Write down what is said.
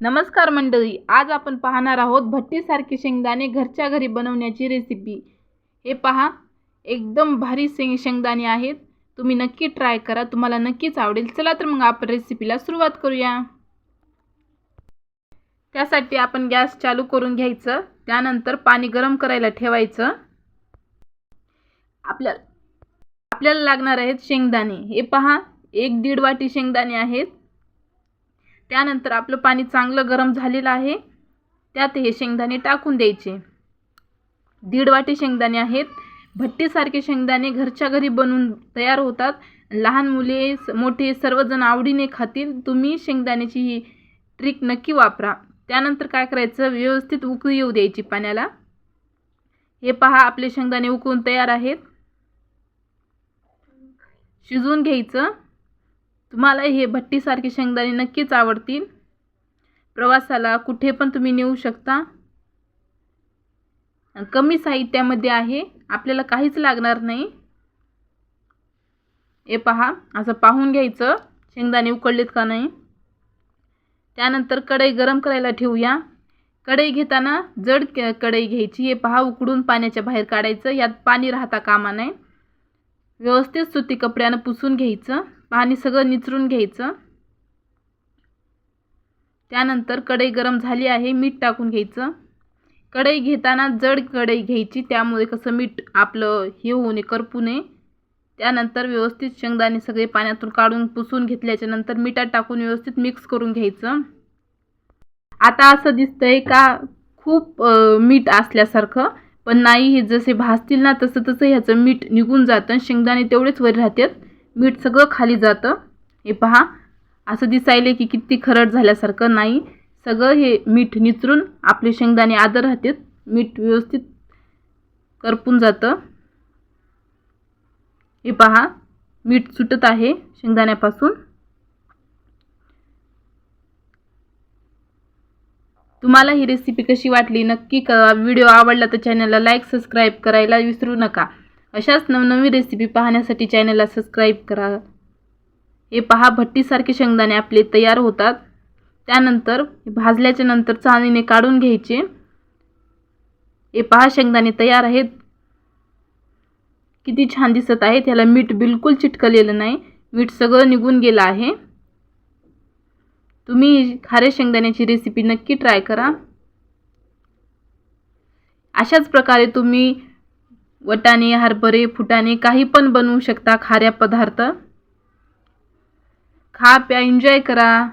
नमस्कार मंडळी आज आपण पाहणार आहोत भट्टीसारखे शेंगदाणे घरच्या घरी बनवण्याची रेसिपी हे पहा एकदम भारी शेंग शेंगदाणे आहेत. तुम्ही नक्की ट्राय करा. तुम्हाला नक्कीच आवडेल. चला तर मग आपण रेसिपीला सुरुवात करूया. त्यासाठी आपण गॅस चालू करून घ्यायचं. त्यानंतर पाणी गरम करायला ठेवायचं. आपल्या आपल्याला लागणार आहेत शेंगदाणे. हे पहा एक दीड वाटी शेंगदाणे आहेत. त्यानंतर आपलं पाणी चांगलं गरम झालेलं आहे. त्यात हे शेंगदाणे टाकून द्यायचे. दीड वाटी शेंगदाणे आहेत. भट्टीसारखे शेंगदाणे घरच्या घरी बनवून तयार होतात. लहान मुले स- मोठे सर्वजण आवडीने खातील. तुम्ही शेंगदाण्याची ही ट्रिक नक्की वापरा. त्यानंतर काय करायचं? व्यवस्थित उकळी येऊ द्यायची पाण्याला. हे पहा आपले शेंगदाणे उकळून तयार आहेत. शिजवून घ्यायचं. तुम्हाला हे भट्टीसारखे शेंगदाणे नक्कीच आवडतील. प्रवासाला कुठे पण तुम्ही नेऊ शकता. कमी साहित्यामध्ये आहे आपल्याला काहीच लागणार नाही. हे पहा असं पाहून घ्यायचं शेंगदाणे उकळलेत का नाही. त्यानंतर कढई गरम करायला ठेवूया. कढई घेताना जड क- कढई घ्यायची. हे पहा उकडून पाण्याच्या बाहेर काढायचं. यात पाणी राहता कामा नये. व्यवस्थित सुती कपड्यानं पुसून घ्यायचं. पाणी सगळं निचरून घ्यायचं. त्यानंतर कढई गरम झाली आहे मीठ टाकून घ्यायचं. कढई घेताना जड कढई घ्यायची त्यामुळे कसं मीठ आपलं हे होऊ नये करपू नये. त्यानंतर व्यवस्थित शेंगदाणे सगळे पाण्यातून काढून पुसून घेतल्याच्या नंतर मिठात टाकून व्यवस्थित मिक्स करून घ्यायचं. आता असं दिसतंय का खूप मीठ असल्यासारखं पण नाही हे जसे भासतील ना तसं तसं ह्याचं मीठ निघून जातं शेंगदाणे तेवढेच वर राहतात. मीठ सगळं खाली जातं. हे पहा असं दिसायले की किती खरड झाल्यासारखं नाही. सगळं हे मीठ निचरून आपले शेंगदाणे आदर राहतात. मीठ व्यवस्थित करपून जातं. हे पहा मीठ सुटत आहे शेंगदाण्यापासून. तुम्हाला ही रेसिपी कशी वाटली नक्की कळवा. व्हिडिओ आवडला तर चॅनलला लाईक सबस्क्राईब करायला विसरू नका. अशाच नवनवी रेसिपी पाहण्यासाठी चॅनलला सबस्क्राईब करा. हे पहा भट्टीसारखे शेंगदाणे आपले तयार होतात. त्यानंतर भाजल्याच्या नंतर चाळणीने काढून घ्यायचे. हे पहा शेंगदाणे तयार आहेत. किती छान दिसत आहेत. ह्याला मीठ बिलकुल चिटकलेलं नाही. मीठ सगळं निघून गेलं आहे. तुम्ही खारे शेंगदाण्याची रेसिपी नक्की ट्राय करा. अशाच प्रकारे तुम्ही वटाणे हरभरे फुटाणे काही पण बनवू शकता खाऱ्या पदार्थ. खा प्या एन्जॉय करा.